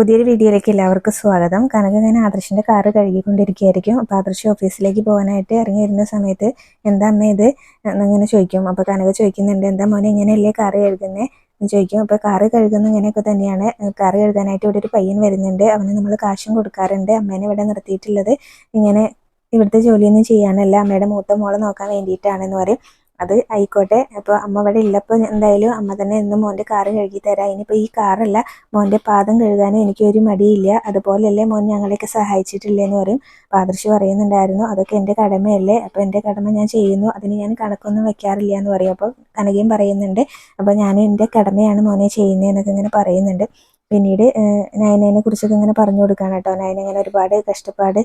പുതിയൊരു വീഡിയോയിലേക്ക് എല്ലാവർക്കും സ്വാഗതം. കനക ഞാൻ ആദർശിന്റെ കാറ് കഴുകിക്കൊണ്ടിരിക്കുകയായിരിക്കും. അപ്പോൾ ആദർശ് ഓഫീസിലേക്ക് പോകാനായിട്ട് ഇറങ്ങി വരുന്ന സമയത്ത് എന്താ അമ്മ ഇത്? എന്നിങ്ങനെ ചോദിക്കും. അപ്പോൾ കനക ചോദിക്കുന്നുണ്ട് എന്താ മോനെ ഇങ്ങനെയല്ലേ കാറ് കഴുകുന്നത് എന്ന് ചോദിക്കും. അപ്പോൾ കാറ് കഴുകുന്ന ഇങ്ങനെയൊക്കെ തന്നെയാണ്. കാറ് കഴുകാനായിട്ട് ഇവിടെ ഒരു പയ്യൻ വരുന്നുണ്ട്. അവന് നമ്മൾ കാശും കൊടുക്കാറുണ്ട്. അമ്മേനെ ഇവിടെ നിർത്തിയിട്ടുള്ളത് ഇങ്ങനെ ഇവിടുത്തെ ജോലിയൊന്നും ചെയ്യാനല്ല. അമ്മയുടെ മൂത്ത മോളെ നോക്കാൻ വേണ്ടിയിട്ടാണെന്ന് പറയും. അത് ആയിക്കോട്ടെ. അപ്പോൾ അമ്മ ഇവിടെ ഉള്ളപ്പോൾ എന്തായാലും അമ്മ തന്നെ എന്നും മോന്റെ കാറ് കഴുകി തരാം. ഇനിയിപ്പോൾ ഈ കാറല്ല മോന്റെ പാദം കഴുകാനും എനിക്കൊരു മടിയില്ല. അതുപോലെയല്ലേ മോൻ ഞങ്ങളെയൊക്കെ സഹായിച്ചിട്ടില്ലേ എന്ന് പറയും പാദർശി പറയുന്നുണ്ടായിരുന്നു അതൊക്കെ എന്റെ കടമയല്ലേ? അപ്പോൾ എന്റെ കടമ ഞാൻ ചെയ്യുന്നു. അതിന് ഞാൻ കണക്കൊന്നും വെക്കാറില്ല എന്ന് പറയും. അപ്പോൾ കനകയും പറയുന്നുണ്ട് അപ്പോൾ ഞാൻ എന്റെ കടമയാണ് മോനെ ചെയ്യുന്നതെന്നൊക്കെ ഇങ്ങനെ പറയുന്നുണ്ട്. പിന്നീട് നയനേനെ കുറിച്ചൊക്കെ ഇങ്ങനെ പറഞ്ഞു കൊടുക്കുകയാണ് കേട്ടോ. നയന ഇങ്ങനെ ഒരുപാട് കഷ്ടപ്പാട്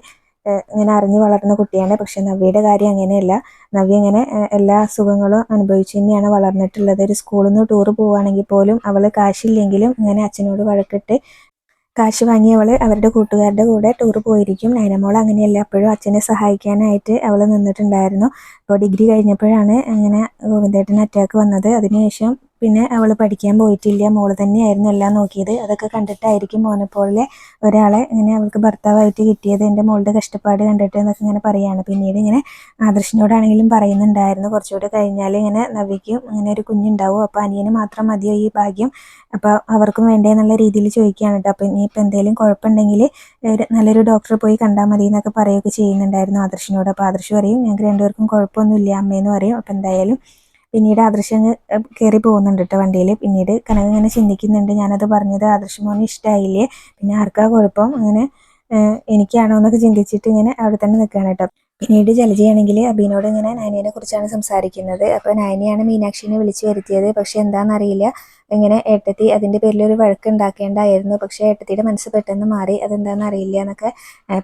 ഇങ്ങനെ അറിഞ്ഞു വളർന്ന കുട്ടിയാണ്. പക്ഷെ നവ്യയുടെ കാര്യം അങ്ങനെയല്ല. നവ്യ ഇങ്ങനെ എല്ലാ അസുഖങ്ങളും അനുഭവിച്ചു തന്നെയാണ് വളർന്നിട്ടുള്ളത്. ഒരു സ്കൂളിൽ നിന്ന് ടൂർ പോവുകയാണെങ്കിൽ പോലും അവൾ കാശില്ലെങ്കിലും ഇങ്ങനെ അച്ഛനോട് വഴക്കിട്ട് കാശ് വാങ്ങി അവൾ അവരുടെ കൂട്ടുകാരുടെ കൂടെ ടൂർ പോയിരിക്കും. നൈനമോൾ അങ്ങനെയല്ല. അപ്പോഴും അച്ഛനെ സഹായിക്കാനായിട്ട് അവൾ നിന്നിട്ടുണ്ടായിരുന്നു. അപ്പോൾ ഡിഗ്രി കഴിഞ്ഞപ്പോഴാണ് അങ്ങനെ ഗോവിന്ദേട്ടന് അറ്റാക്ക് വന്നത്. അതിനുശേഷം പിന്നെ അവൾ പഠിക്കാൻ പോയിട്ടില്ല. മോൾ തന്നെയായിരുന്നു എല്ലാം നോക്കിയത്. അതൊക്കെ കണ്ടിട്ടായിരിക്കും മോനെപ്പോലെ ഒരാളെ ഇങ്ങനെ അവൾക്ക് ഭർത്താവായിട്ട് കിട്ടിയത്. എന്റെ മോളുടെ കഷ്ടപ്പാട് കണ്ടിട്ട് എന്നൊക്കെ ഇങ്ങനെ പറയുകയാണ് പിന്നീട് ഇങ്ങനെ ആദർശിനോടാണെങ്കിലും പറയുന്നുണ്ടായിരുന്നു. കുറച്ചുകൂടെ കഴിഞ്ഞാൽ ഇങ്ങനെ നവിക്കും ഇങ്ങനെ ഒരു കുഞ്ഞുണ്ടാവും. അപ്പോൾ അനിയന് മാത്രം മതിയോ ഈ ഭാഗ്യം? അപ്പോൾ അവർക്കും വേണ്ടേ എന്നുള്ള രീതിയിൽ ചോദിക്കുകയാണ് കേട്ടോ. അപ്പോൾ ഇനിയിപ്പോൾ എന്തെങ്കിലും കുഴപ്പമുണ്ടെങ്കിൽ നല്ലൊരു ഡോക്ടറെ പോയി കണ്ടാൽ മതി എന്നൊക്കെ പറയുകയൊക്കെ ചെയ്യുന്നുണ്ടായിരുന്നു ആദർശിനോട്. അപ്പോൾ ആദർശ് പറയും ഞങ്ങൾക്ക് രണ്ടുപേർക്കും കുഴപ്പമൊന്നുമില്ല. അമ്മയെന്ന് പറയും. അപ്പോൾ എന്തായാലും പിന്നീട് ആദർശം കയറി പോകുന്നുണ്ട് കേട്ടോ വണ്ടിയിൽ പിന്നീട് കനക ഇങ്ങനെ ചിന്തിക്കുന്നുണ്ട് ഞാനത് പറഞ്ഞത് ആദർശ് മോന് ഇഷ്ടമായില്ലേ പിന്നെ ആർക്കാ കുഴപ്പം? അങ്ങനെ എനിക്കാണോ എന്നൊക്കെ ചിന്തിച്ചിട്ട് ഇങ്ങനെ അവിടെ തന്നെ നിൽക്കുകയാണ് കേട്ടോ പിന്നീട് ജലജയാണെങ്കിൽ അബീനോട് ഇങ്ങനെ നയനിയെ കുറിച്ചാണ് സംസാരിക്കുന്നത്. അപ്പോൾ നയനിയാണ് മീനാക്ഷിനെ വിളിച്ചു വരുത്തിയത്. പക്ഷെ എന്താണെന്നറിയില്ല ഇങ്ങനെ ഏട്ടത്തി അതിന്റെ പേരിൽ ഒരു വഴക്ക് ഉണ്ടാക്കേണ്ടായിരുന്നു പക്ഷേ ഏട്ടത്തിയുടെ മനസ്സ് പെട്ടെന്ന് മാറി. അതെന്താണെന്ന് അറിയില്ല എന്നൊക്കെ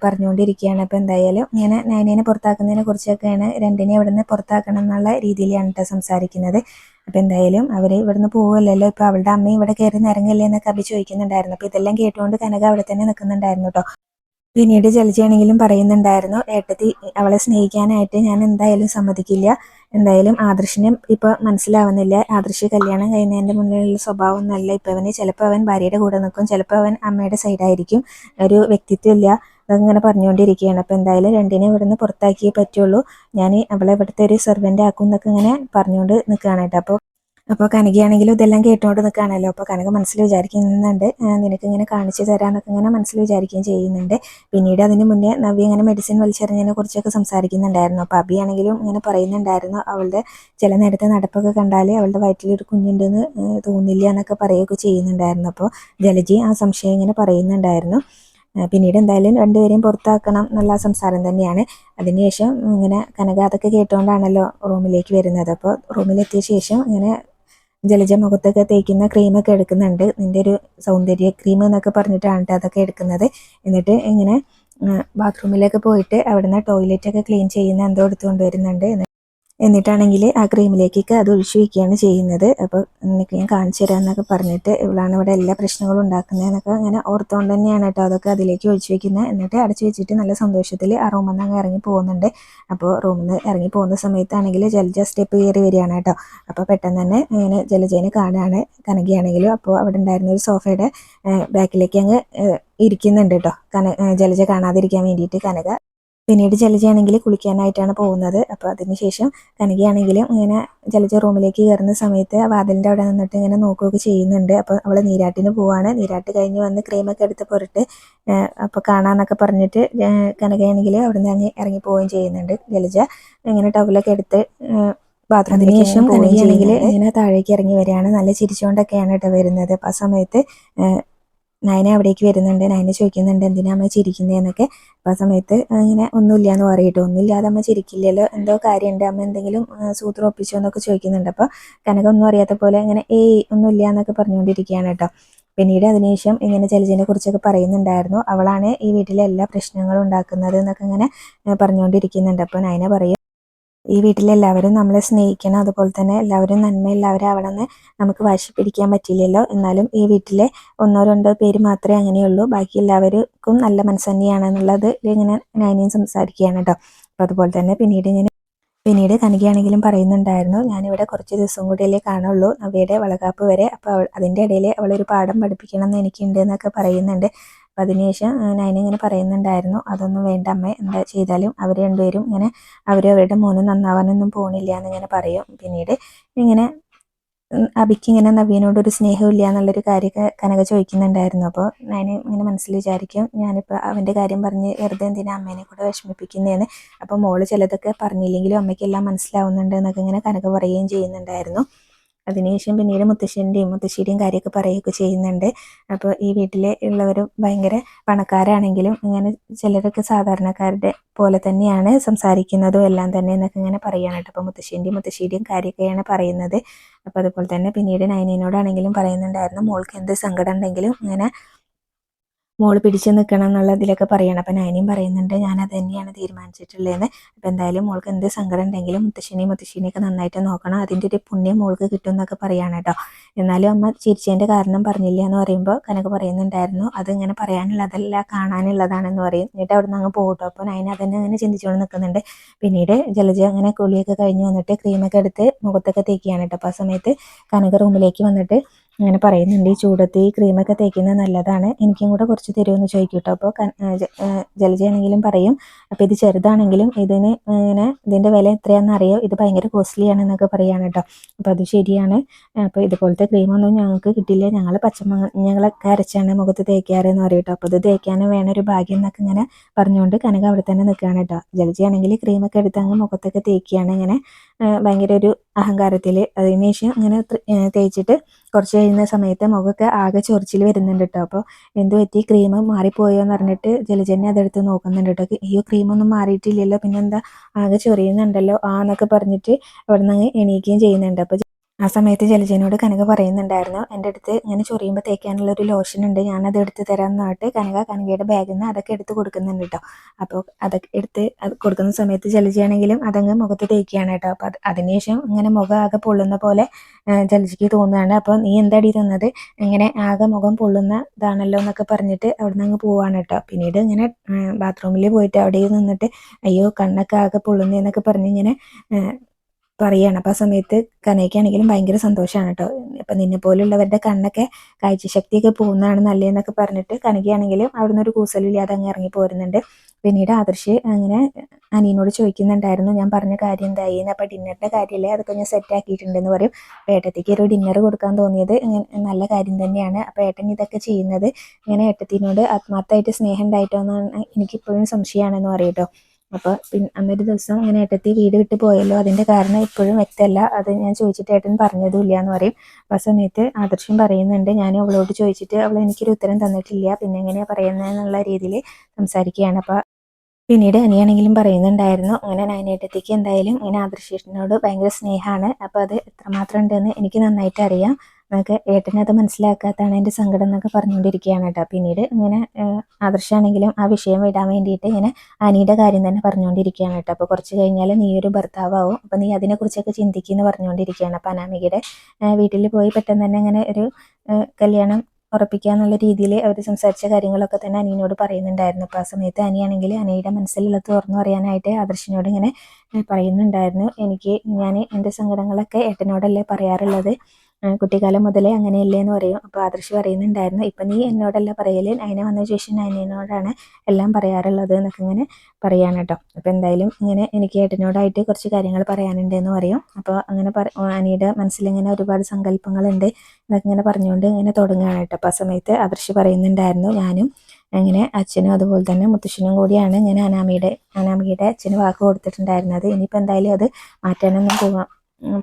പറഞ്ഞുകൊണ്ടിരിക്കുകയാണ്. അപ്പോൾ എന്തായാലും ഇങ്ങനെ നയനേനെ പുറത്താക്കുന്നതിനെ കുറിച്ചൊക്കെയാണ് രണ്ടിനെ ഇവിടുന്ന് പുറത്താക്കണം എന്നുള്ള രീതിയിലാണ് കേട്ടോ സംസാരിക്കുന്നത്. അപ്പോൾ എന്തായാലും അവർ ഇവിടുന്ന് പോവുമല്ലോ ഇപ്പോൾ അവളുടെ അമ്മ ഇവിടെ കയറി നിറങ്ങില്ലേ എന്നൊക്കെ അഭി ചോദിക്കുന്നുണ്ടായിരുന്നു. അപ്പോൾ ഇതെല്ലാം കേട്ടുകൊണ്ട് കനക അവിടെ തന്നെ നിൽക്കുന്നുണ്ടായിരുന്നു കേട്ടോ പിന്നീട് ജലജയാണെങ്കിലും പറയുന്നുണ്ടായിരുന്നു ഏട്ടത്തി അവളെ സ്നേഹിക്കാനായിട്ട് ഞാൻ എന്തായാലും സമ്മതിക്കില്ല. എന്തായാലും ആദർശിനെ ഇപ്പോൾ മനസ്സിലാവുന്നില്ല. ആദർശ് കല്യാണം കഴിയുന്നതിന്റെ മുന്നിലുള്ള സ്വഭാവം നല്ല ഇപ്പോൾ അവന് ചിലപ്പോൾ അവൻ ഭാര്യയുടെ കൂടെ നിൽക്കും. ചിലപ്പോൾ അവൻ അമ്മയുടെ സൈഡായിരിക്കും ഒരു വ്യക്തിത്വം ഇല്ല അതങ്ങനെ പറഞ്ഞുകൊണ്ടിരിക്കുകയാണ്. അപ്പോൾ എന്തായാലും രണ്ടിനെ ഇവിടുന്ന് പുറത്താക്കിയേ പറ്റുള്ളൂ. ഞാൻ അവളെ ഇവിടുത്തെ ഒരു സെർവന്റ് ആക്കും എന്നൊക്കെ ഇങ്ങനെ പറഞ്ഞുകൊണ്ട് നിൽക്കുകയാണ് കേട്ടോ. അപ്പോൾ അപ്പോൾ കനകയാണെങ്കിലും ഇതെല്ലാം കേട്ടുകൊണ്ട് നിൽക്കുകയാണല്ലോ അപ്പോൾ കനക മനസ്സിൽ വിചാരിക്കുന്നുണ്ട് നിനക്ക് ഇങ്ങനെ കാണിച്ചു തരാമെന്നൊക്കെ ഇങ്ങനെ മനസ്സിൽ വിചാരിക്കുകയും ചെയ്യുന്നുണ്ട്. പിന്നീട് അതിന് മുന്നേ നവ്യ ഇങ്ങനെ മെഡിസിൻ വലിച്ചെറിഞ്ഞതിനെ കുറിച്ചൊക്കെ സംസാരിക്കുന്നുണ്ടായിരുന്നു. അപ്പോൾ അബിയാണെങ്കിലും ഇങ്ങനെ പറയുന്നുണ്ടായിരുന്നു അവളുടെ ചില നേരത്തെ നടപ്പൊക്കെ കണ്ടാൽ അവളുടെ വയറ്റിലൊരു കുഞ്ഞുണ്ടെന്ന് തോന്നില്ല എന്നൊക്കെ പറയുകയൊക്കെ ചെയ്യുന്നുണ്ടായിരുന്നു. അപ്പോൾ ജലജി ആ സംശയം ഇങ്ങനെ പറയുന്നുണ്ടായിരുന്നു. പിന്നീട് എന്തായാലും രണ്ടുപേരെയും പുറത്താക്കണം എന്നുള്ള സംസാരം തന്നെയാണ്. അതിനുശേഷം ഇങ്ങനെ കനക അതൊക്കെ കേട്ടുകൊണ്ടാണല്ലോ റൂമിലേക്ക് വരുന്നത്. അപ്പോൾ റൂമിലെത്തിയ ശേഷം ഇങ്ങനെ ജലജ മുഖത്തൊക്കെ തേക്കുന്ന ക്രീമൊക്കെ എടുക്കുന്നുണ്ട്. നിന്റെ ഒരു സൗന്ദര്യ ക്രീം എന്നൊക്കെ പറഞ്ഞിട്ടാണ് അതൊക്കെ എടുക്കുന്നത്. എന്നിട്ട് ഇങ്ങനെ ബാത്റൂമിലേക്ക് പോയിട്ട് അവിടുന്ന് ടോയ്ലറ്റൊക്കെ ക്ലീൻ ചെയ്യുന്ന എന്തോ എടുത്തുകൊണ്ട് വരുന്നുണ്ട്. എന്നിട്ടാണെങ്കിൽ ആ ക്രീമിലേക്കൊക്കെ അത് ഒഴിച്ചു വയ്ക്കുകയാണ് ചെയ്യുന്നത്. അപ്പോൾ എനിക്ക് ഞാൻ കാണിച്ചു തരാമെന്നൊക്കെ പറഞ്ഞിട്ട് ഇവളാണ് ഇവിടെ എല്ലാ പ്രശ്നങ്ങളും ഉണ്ടാക്കുന്നത് എന്നൊക്കെ അങ്ങനെ ഓർത്തുകൊണ്ട് തന്നെയാണ് കേട്ടോ അതൊക്കെ അതിലേക്ക് ഒഴിച്ചു വയ്ക്കുന്നത് എന്നിട്ട് അടച്ചു വെച്ചിട്ട് നല്ല സന്തോഷത്തിൽ ആ റൂമിൽ നിന്ന് ഇറങ്ങി പോകുന്നുണ്ട്. അപ്പോൾ റൂമിൽ നിന്ന് ഇറങ്ങി പോകുന്ന സമയത്താണെങ്കിൽ ജലജ സ്റ്റെപ്പ് കയറി വരികയാണ് കേട്ടോ. അപ്പോൾ പെട്ടെന്ന് തന്നെ ഇങ്ങനെ ജലജേനെ കാണുകയാണ് കനകയാണെങ്കിലും അപ്പോൾ അവിടെ ഉണ്ടായിരുന്ന ഒരു സോഫയുടെ ബാക്കിലേക്ക് അങ്ങ് ഇരിക്കുന്നുണ്ട് കേട്ടോ. കന ജലജ കാണാതിരിക്കാൻ വേണ്ടിയിട്ട് കനക. പിന്നീട് ജലജയാണെങ്കിൽ കുളിക്കാനായിട്ടാണ് പോകുന്നത്. അപ്പോൾ അതിനുശേഷം കനകയാണെങ്കിലും ഇങ്ങനെ ജലജ റൂമിലേക്ക് കയറുന്ന സമയത്ത് വാതിലിന്റെ അവിടെ നിന്നിട്ട് ഇങ്ങനെ നോക്കുകയൊക്കെ ചെയ്യുന്നുണ്ട്. അപ്പോൾ അവൾ നീരാട്ടിന് പോവാണ്. നീരാട്ട് കഴിഞ്ഞ് വന്ന് ക്രീമൊക്കെ എടുത്ത് പുറത്ത് അപ്പോൾ കാണാമെന്നൊക്കെ പറഞ്ഞിട്ട് കനകയാണെങ്കിൽ അവിടെ നിന്ന് അങ്ങ് ഇറങ്ങി പോവുകയും ചെയ്യുന്നുണ്ട്. ജലജ ഇങ്ങനെ ടവലൊക്കെ എടുത്ത് ബാത്റൂമിന് ശേഷം കനകയാണെങ്കിൽ ഇങ്ങനെ താഴേക്ക് ഇറങ്ങി വരികയാണ്. നല്ല ചിരിച്ചുകൊണ്ടൊക്കെയാണ് കേട്ടോ വരുന്നത്. അപ്പോൾ ആ സമയത്ത് നയന അവിടേക്ക് വരുന്നുണ്ട് നയന ചോദിക്കുന്നുണ്ട് എന്തിനാ അമ്മ ചിരിക്കുന്നതെന്നൊക്കെ അപ്പോൾ ആ സമയത്ത് ഇങ്ങനെ ഒന്നുമില്ല എന്ന് പറയട്ടോ ഒന്നുമില്ലാതെ അമ്മ ചിരിക്കില്ലല്ലോ എന്തോ കാര്യമുണ്ട് അമ്മ എന്തെങ്കിലും സൂത്രം ഒപ്പിച്ചോ എന്നൊക്കെ ചോദിക്കുന്നുണ്ട്. അപ്പോൾ കനക ഒന്നും അറിയാത്ത പോലെ ഇങ്ങനെ ഏയ് ഒന്നുമില്ല എന്നൊക്കെ പറഞ്ഞുകൊണ്ടിരിക്കുകയാണ് കേട്ടോ. പിന്നീട് അതിനുശേഷം ഇങ്ങനെ ജലജനെ കുറിച്ചൊക്കെ പറയുന്നുണ്ടായിരുന്നു. അവളാണ് ഈ വീട്ടിലെ എല്ലാ പ്രശ്നങ്ങളും ഉണ്ടാക്കുന്നത് എന്നൊക്കെ ഇങ്ങനെ പറഞ്ഞുകൊണ്ടിരിക്കുന്നുണ്ട്. അപ്പോൾ നയന പറയും ഈ വീട്ടിലെല്ലാവരും നമ്മളെ സ്നേഹിക്കണം. അതുപോലെ തന്നെ എല്ലാവരും നന്മയുള്ളവരാവണമെന്ന് നമുക്ക് വാശി പിടിക്കാൻ പറ്റില്ലല്ലോ എന്നാലും ഈ വീട്ടിലെ ഒന്നോ രണ്ടോ പേര് മാത്രമേ അങ്ങനെയുള്ളൂ. ബാക്കി എല്ലാവർക്കും നല്ല മനസ്സ് തന്നെയാണെന്നുള്ളത് ഇങ്ങനെ ഞാനിയും സംസാരിക്കുകയാണ് കേട്ടോ. അപ്പോൾ അതുപോലെ തന്നെ പിന്നീട് ഇങ്ങനെ പിന്നീട് കനികയാണെങ്കിലും പറയുന്നുണ്ടായിരുന്നു ഞാനിവിടെ കുറച്ച് ദിവസം കൂടിയല്ലേ കാണുള്ളൂ. അവയുടെ വളകാപ്പ് വരെ. അപ്പോൾ അതിന്റെ ഇടയിൽ അവളൊരു പാഠം പഠിപ്പിക്കണം എന്ന് എനിക്കുണ്ട് എന്നൊക്കെ പറയുന്നുണ്ട്. അപ്പം അതിനുശേഷം ഇങ്ങനെ പറയുന്നുണ്ടായിരുന്നു അതൊന്നും വേണ്ട അമ്മ എന്താ ചെയ്താലും അവർ രണ്ടുപേരും ഇങ്ങനെ അവർ അവരുടെ മോന് നന്നാവാനൊന്നും പോണില്ല എന്നിങ്ങനെ പറയും. പിന്നീട് ഇങ്ങനെ അബിക്ക് ഇങ്ങനെ നവീനോട് ഒരു സ്നേഹമില്ല എന്നുള്ളൊരു കാര്യമൊക്കെ കനക ചോദിക്കുന്നുണ്ടായിരുന്നു. അപ്പോൾ ഞാൻ ഇങ്ങനെ മനസ്സിൽ വിചാരിക്കും ഞാനിപ്പോൾ അവന്റെ കാര്യം പറഞ്ഞ് വെറുതെ എന്തിനാ അമ്മേനെ കൂടെ വിഷമിപ്പിക്കുന്നതെന്ന് അപ്പോൾ മോൾ ചിലതൊക്കെ പറഞ്ഞില്ലെങ്കിലും അമ്മയ്ക്കെല്ലാം മനസ്സിലാവുന്നുണ്ട് എന്നൊക്കെ ഇങ്ങനെ കനക പറയുകയും ചെയ്യുന്നുണ്ടായിരുന്നു. അതിനുശേഷം പിന്നീട് മുത്തശ്ശന്റെയും മുത്തശ്ശിയുടെയും കാര്യമൊക്കെ പറയുകയൊക്കെ ചെയ്യുന്നുണ്ട്. അപ്പോൾ ഈ വീട്ടിലെ ഉള്ളവരും ഭയങ്കര പണക്കാരാണെങ്കിലും ഇങ്ങനെ ചിലരൊക്കെ സാധാരണക്കാരുടെ പോലെ തന്നെയാണ് സംസാരിക്കുന്നതും എല്ലാം തന്നെ എന്നൊക്കെ ഇങ്ങനെ പറയുകയാണ് കേട്ടോ. അപ്പോൾ മുത്തശ്ശിന്റെയും മുത്തശ്ശിയുടെയും കാര്യമൊക്കെയാണ് പറയുന്നത്. അപ്പോൾ അതുപോലെ തന്നെ പിന്നീട് നയനീനോടാണെങ്കിലും പറയുന്നുണ്ടായിരുന്നു മോൾക്ക് എന്ത് സങ്കടം ഉണ്ടെങ്കിലും ഇങ്ങനെ മോൾ പിടിച്ചു നിൽക്കണം എന്നുള്ളതിലൊക്കെ പറയണം. അപ്പം നയനിയും പറയുന്നുണ്ട് ഞാൻ അത് തന്നെയാണ് തീരുമാനിച്ചിട്ടുള്ളതെന്ന്. അപ്പം എന്തായാലും മോൾക്ക് എന്ത് സങ്കടം ഉണ്ടെങ്കിലും മുത്തശ്ശിനെയും മുത്തശ്ശിനെയൊക്കെ നന്നായിട്ട് നോക്കണം. അതിന്റെ ഒരു പുണ്യം മോൾക്ക് കിട്ടും എന്നൊക്കെ പറയാണ് കേട്ടോ. എന്നാലും അമ്മ ചിരിച്ചതിന്റെ കാരണം പറഞ്ഞില്ല എന്ന് പറയുമ്പോൾ കനക്ക് പറയുന്നുണ്ടായിരുന്നു അതിങ്ങനെ പറയാനുള്ളതല്ല കാണാനുള്ളതാണെന്ന് പറയും. എന്നിട്ട് അവിടെ നിന്ന് അങ്ങ് പോകട്ടോ അപ്പോൾ നയന അതന്നെ അങ്ങനെ ചിന്തിച്ചുകൊണ്ട് നിൽക്കുന്നുണ്ട്. പിന്നീട് ജലജ അങ്ങനെ കുളിയൊക്കെ കഴിഞ്ഞ് വന്നിട്ട് ക്രീമൊക്കെ എടുത്ത് മുഖത്തൊക്കെ തേക്കുകയാണ് കേട്ടോ. അപ്പോൾ ആ സമയത്ത് കനക റൂമിലേക്ക് വന്നിട്ട് അങ്ങനെ പറയുന്നുണ്ട്. ഈ ചൂടത്ത് ഈ ക്രീമൊക്കെ തേക്കുന്നത് നല്ലതാണ്. എനിക്കും കൂടെ കുറച്ച് തരുമെന്ന് ചോദിക്കും കേട്ടോ അപ്പോൾ ജലജയാണെങ്കിലും പറയും. അപ്പോൾ ഇത് ചെറുതാണെങ്കിലും ഇതിന് ഇങ്ങനെ ഇതിന്റെ വില എത്രയാണെന്ന് അറിയോ? ഇത് ഭയങ്കര കോസ്റ്റ്ലി ആണെന്നൊക്കെ പറയുകയാണ് കേട്ടോ. അപ്പോൾ അത് ശരിയാണ്. അപ്പോൾ ഇതുപോലത്തെ ക്രീമൊന്നും ഞങ്ങൾക്ക് കിട്ടില്ല. ഞങ്ങൾ പച്ചമഞ്ഞങ്ങളൊക്കെ അരച്ചാണ് മുഖത്ത് തേക്കാറെന്ന് പറയും കേട്ടോ. അപ്പോൾ ഇത് തേക്കാനും വേണ ഒരു ഭാഗ്യം എന്നൊക്കെ ഇങ്ങനെ പറഞ്ഞുകൊണ്ട് കനക അവിടെ തന്നെ നിൽക്കുകയാണ് കേട്ടോ. ജലജയാണെങ്കിൽ ക്രീമൊക്കെ എടുത്ത് അങ്ങ് മുഖത്തൊക്കെ തേക്കുകയാണ് ഇങ്ങനെ. ഭയങ്കര ഒരു അഹങ്കാരത്തിൽ അതിന് ശേഷം ഇങ്ങനെ തേച്ചിട്ട് കുറച്ച് കഴിയുന്ന സമയത്ത് മുഖമൊക്കെ ആകെ ചൊറിച്ചിൽ വരുന്നുണ്ട് കേട്ടോ അപ്പോൾ എന്ത് പറ്റി? ക്രീം മാറിപ്പോയോ എന്ന് പറഞ്ഞിട്ട് ജലജന്യ അതെടുത്ത് നോക്കുന്നുണ്ട് കേട്ടോ അയ്യോ ക്രീമൊന്നും മാറിയിട്ടില്ലല്ലോ. പിന്നെന്താ? ആകെ ചൊറിയുന്നുണ്ടല്ലോ. ആ എന്നൊക്കെ പറഞ്ഞിട്ട് അവിടെ നിന്ന് എണീക്കുകയും ചെയ്യുന്നുണ്ട്. അപ്പോൾ ആ സമയത്ത് ജലജനോട് കനക പറയുന്നുണ്ടായിരുന്നു എന്റെ അടുത്ത് ഇങ്ങനെ ചൊറിയുമ്പോൾ തേക്കാനുള്ള ഒരു ലോഷൻ ഉണ്ട് ഞാനത് എടുത്ത് തരാമെന്ന് പറഞ്ഞിട്ട് കനക കനകയുടെ ബാഗിൽ നിന്ന് അതൊക്കെ എടുത്ത് കൊടുക്കുന്നുണ്ട് കേട്ടോ അപ്പോൾ അതൊക്കെ എടുത്ത് അത് കൊടുക്കുന്ന സമയത്ത് ജലജയാണെങ്കിലും അതങ്ങ് മുഖത്ത് തേക്കുകയാണ് കേട്ടോ അപ്പോൾ അത് അതിനുശേഷം ഇങ്ങനെ മുഖം ആകെ പൊള്ളുന്ന പോലെ ജലജിക്ക് തോന്നുകയാണ്. അപ്പോൾ നീ എന്താടി തന്നത്? ഇങ്ങനെ ആകെ മുഖം പൊള്ളുന്ന ഇതാണല്ലോ എന്നൊക്കെ പറഞ്ഞിട്ട് അവിടെ നിന്ന് അങ്ങ് പോവാണ് കേട്ടോ പിന്നീട് ഇങ്ങനെ ബാത്റൂമിൽ പോയിട്ട് അവിടെ നിന്നിട്ട് അയ്യോ കണ്ണൊക്കെ ആകെ പൊള്ളുന്നതെന്നൊക്കെ പറഞ്ഞ് ഇങ്ങനെ പറയുകയാണ് അപ്പോൾ ആ സമയത്ത് കനയ്ക്കാണെങ്കിലും ഭയങ്കര സന്തോഷമാണ് കേട്ടോ അപ്പം നിന്നെ പോലുള്ളവരുടെ കണ്ണൊക്കെ കാഴ്ചശക്തിയൊക്കെ പോകുന്നതാണ് നല്ലതെന്നൊക്കെ പറഞ്ഞിട്ട് കനകയാണെങ്കിലും അവിടുന്ന് ഒരു കൂസലില്ലാതെ അങ്ങ് ഇറങ്ങി പോരുന്നുണ്ട്. പിന്നീട് ആദർശ് അങ്ങനെ അനിയനോട് ചോദിക്കുന്നുണ്ടായിരുന്നു ഞാൻ പറഞ്ഞ കാര്യം എന്തായി? അപ്പോൾ ഡിന്നറിന്റെ കാര്യമല്ലേ അതൊക്കെ ഞാൻ സെറ്റ് ആക്കിയിട്ടുണ്ടെന്ന് പറയും. ഏട്ടത്തേക്ക് ഒരു ഡിന്നർ കൊടുക്കാൻ തോന്നിയത് നല്ല കാര്യം തന്നെയാണ്. അപ്പോൾ ഏട്ടൻ ഇതൊക്കെ ചെയ്യുന്നത് ഇങ്ങനെ ഏട്ടത്തിനോട് ആത്മാർത്ഥമായിട്ട് സ്നേഹം ഉണ്ടായിട്ടോ എന്നാണ് എനിക്കിപ്പോഴും സംശയമാണെന്ന് പറയും കേട്ടോ അപ്പോൾ അന്നൊരു ദിവസം ഇങ്ങനെ ഏട്ടത്തി വീട് വിട്ട് പോയല്ലോ. അതിന്റെ കാരണം ഇപ്പോഴും വ്യക്തമല്ല. അത് ഞാൻ ചോദിച്ചിട്ട് ഏട്ടൻ പറഞ്ഞതുമില്ല എന്ന് പറയും ആ സമയത്ത് ആദർശം പറയുന്നുണ്ട്. ഞാൻ അവളോട് ചോദിച്ചിട്ട് അവൾ എനിക്കൊരു ഉത്തരം തന്നിട്ടില്ല. പിന്നെ എങ്ങനെയാണ് പറയുന്നതെന്നുള്ള രീതിയിൽ സംസാരിക്കുകയാണ്. അപ്പോൾ പിന്നീട് അനിയാണെങ്കിലും പറയുന്നുണ്ടായിരുന്നു. അങ്ങനെ നയനേട്ടത്തേക്ക് എന്തായാലും ഇങ്ങനെ ആദർശേഷനോട് ഭയങ്കര സ്നേഹമാണ്. അപ്പോൾ അത് എത്രമാത്രം ഉണ്ടെന്ന് എനിക്ക് നന്നായിട്ട് അറിയാം. എന്നൊക്കെ ഏട്ടനത് മനസ്സിലാക്കാത്തതാണ് എന്റെ സങ്കടം എന്നൊക്കെ പറഞ്ഞുകൊണ്ടിരിക്കുകയാണ് കേട്ടോ. പിന്നീട് ഇങ്ങനെ ആദർശാണെങ്കിലും ആ വിഷയം വിടാൻ വേണ്ടിയിട്ട് ഇങ്ങനെ അനിയുടെ കാര്യം തന്നെ പറഞ്ഞുകൊണ്ടിരിക്കുകയാണ് കേട്ടോ. അപ്പോൾ കുറച്ച് കഴിഞ്ഞാൽ നീ ഒരു ഭർത്താവാവും അപ്പോൾ നീ അതിനെക്കുറിച്ചൊക്കെ ചിന്തിക്കുമെന്ന് പറഞ്ഞുകൊണ്ടിരിക്കുകയാണ്. അപ്പോൾ അനാമികയുടെ വീട്ടിൽ പോയി പെട്ടെന്ന് തന്നെ ഇങ്ങനെ ഒരു കല്യാണം ഉറപ്പിക്കുക എന്നുള്ള രീതിയിൽ അവർ സംസാരിച്ച കാര്യങ്ങളൊക്കെ തന്നെ അനിയനോട് പറയുന്നുണ്ടായിരുന്നു. അപ്പോൾ ആ സമയത്ത് അനിയാണെങ്കിൽ അനിയുടെ മനസ്സിലുള്ളത് തുറന്നു പറയാനായിട്ട് ആദർശിനോട് ഇങ്ങനെ പറയുന്നുണ്ടായിരുന്നു. എനിക്ക് ഞാൻ എന്റെ സങ്കടങ്ങളൊക്കെ ഏട്ടനോടല്ലേ പറയാറുള്ളത്? കുട്ടിക്കാലം മുതലേ അങ്ങനെയല്ലേ എന്ന് പറയും. അപ്പോൾ ആദർശ് പറയുന്നുണ്ടായിരുന്നു ഇപ്പം നീ എന്നോടല്ല പറയൽ അതിനെ വന്ന ശേഷം നയനോടാണ് എല്ലാം പറയാറുള്ളത് എന്നൊക്കെ ഇങ്ങനെ പറയാണ് കേട്ടോ. അപ്പോൾ എന്തായാലും ഇങ്ങനെ എനിക്ക് ഏട്ടനോടായിട്ട് കുറച്ച് കാര്യങ്ങൾ പറയാനുണ്ട് എന്ന് പറയും. അപ്പോൾ അങ്ങനെ പറ അനിയുടെ മനസ്സിലിങ്ങനെ ഒരുപാട് സങ്കല്പങ്ങളുണ്ട് എന്നൊക്കെ ഇങ്ങനെ പറഞ്ഞുകൊണ്ട് ഇങ്ങനെ തുടങ്ങുകയാണ് കേട്ടോ. അപ്പോൾ ആ സമയത്ത് ആദർശ് പറയുന്നുണ്ടായിരുന്നു ഞാനും അങ്ങനെ അച്ഛനും അതുപോലെ തന്നെ മുത്തശ്ശനും കൂടിയാണ് ഇങ്ങനെ അനാമിയുടെ അനാമിയുടെ അച്ഛന് വാക്ക് കൊടുത്തിട്ടുണ്ടായിരുന്നത്. ഇനിയിപ്പോൾ എന്തായാലും അത് മാറ്റാനൊന്നും പോകാം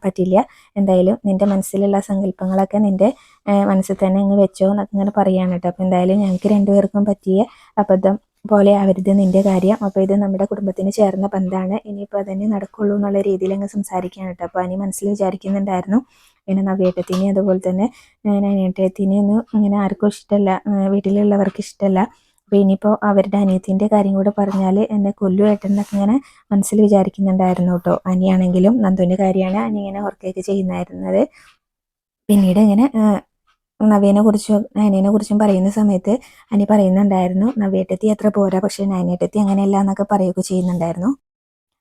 പറ്റില്ല. എന്തായാലും നിന്റെ മനസ്സിലുള്ള സങ്കല്പങ്ങളൊക്കെ നിന്റെ മനസ്സിൽ തന്നെ അങ്ങ് വെച്ചോ എന്നൊക്കെ ഇങ്ങനെ പറയാണ് കേട്ടോ. അപ്പോൾ എന്തായാലും ഞങ്ങൾക്ക് രണ്ടുപേർക്കും പറ്റിയ അബദ്ധം പോലെ ആവരുത് നിന്റെ കാര്യം. അപ്പോൾ ഇത് നമ്മുടെ കുടുംബത്തിന് ചേർന്ന ബന്ധമാണ് ഇനിയിപ്പോൾ അതന്നെ നടക്കുള്ളൂ എന്നുള്ള രീതിയിൽ അങ്ങ് സംസാരിക്കുകയാണ് കേട്ടോ. അപ്പോൾ അനി മനസ്സിൽ വിചാരിക്കുന്നുണ്ടായിരുന്നു. പിന്നെ നവ്യേട്ടത്തിനെ അതുപോലെ തന്നെ നനേട്ടത്തിനെ ഒന്നും ഇങ്ങനെ ആർക്കും ഇഷ്ടമല്ല വീട്ടിലുള്ളവർക്ക് ഇഷ്ടമല്ല അപ്പോൾ ഇനിയിപ്പോൾ അവരുടെ അനിയത്തിന്റെ കാര്യം കൂടെ പറഞ്ഞാൽ എന്നെ കൊല്ലു ഏട്ടനൊക്കെ ഇങ്ങനെ മനസ്സിൽ വിചാരിക്കുന്നുണ്ടായിരുന്നു കേട്ടോ. അനിയാണെങ്കിലും നന്ദുവിന്റെ കാര്യമാണ് അനി ഇങ്ങനെ ഓർക്കൊക്കെ ചെയ്യുന്നായിരുന്നത് പിന്നീട് ഇങ്ങനെ നവ്യനെ കുറിച്ചും നയനേനെ കുറിച്ചും പറയുന്ന സമയത്ത് അനി പറയുന്നുണ്ടായിരുന്നു നവ്യേട്ടത്തി അത്ര പോരാ പക്ഷേ നയനേട്ടത്തി അങ്ങനെയല്ല എന്നൊക്കെ പറയുകയൊക്കെ ചെയ്യുന്നുണ്ടായിരുന്നു.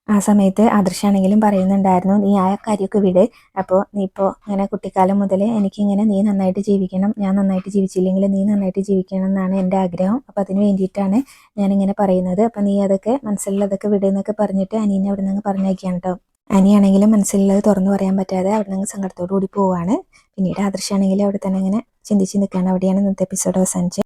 ആ സമയത്ത് ആദർശാണെങ്കിലും പറയുന്നുണ്ടായിരുന്നു നീ ആ കാര്യമൊക്കെ വിട്. അപ്പോൾ നീ ഇപ്പോൾ ഇങ്ങനെ കുട്ടിക്കാലം മുതൽ എനിക്കിങ്ങനെ നീ നന്നായിട്ട് ജീവിക്കണം ഞാൻ നന്നായിട്ട് ജീവിച്ചില്ലെങ്കിൽ നീ നന്നായിട്ട് ജീവിക്കണം എന്നാണ് എന്റെ ആഗ്രഹം. അപ്പോൾ അതിന് വേണ്ടിയിട്ടാണ് ഞാനിങ്ങനെ പറയുന്നത്. അപ്പോൾ നീ അതൊക്കെ മനസ്സിലുള്ളതൊക്കെ വിടുന്നൊക്കെ പറഞ്ഞിട്ട് അനീനെ അവിടെ നിന്ന് പറഞ്ഞയക്കുകയാണ് കേട്ടോ. അനിയാണെങ്കിലും മനസ്സിലുള്ളത് തുറന്നു പറയാൻ പറ്റാതെ അവിടെ നിന്ന് സങ്കടത്തോടു കൂടി പോവാണ് പിന്നീട് ആദർശാണെങ്കിലും അവിടെ തന്നെ ഇങ്ങനെ ചിന്തിച്ച് നിൽക്കുകയാണ്. അവിടെയാണ് ഇന്നത്തെ എപ്പിസോഡ് അവസാനിച്ചത്.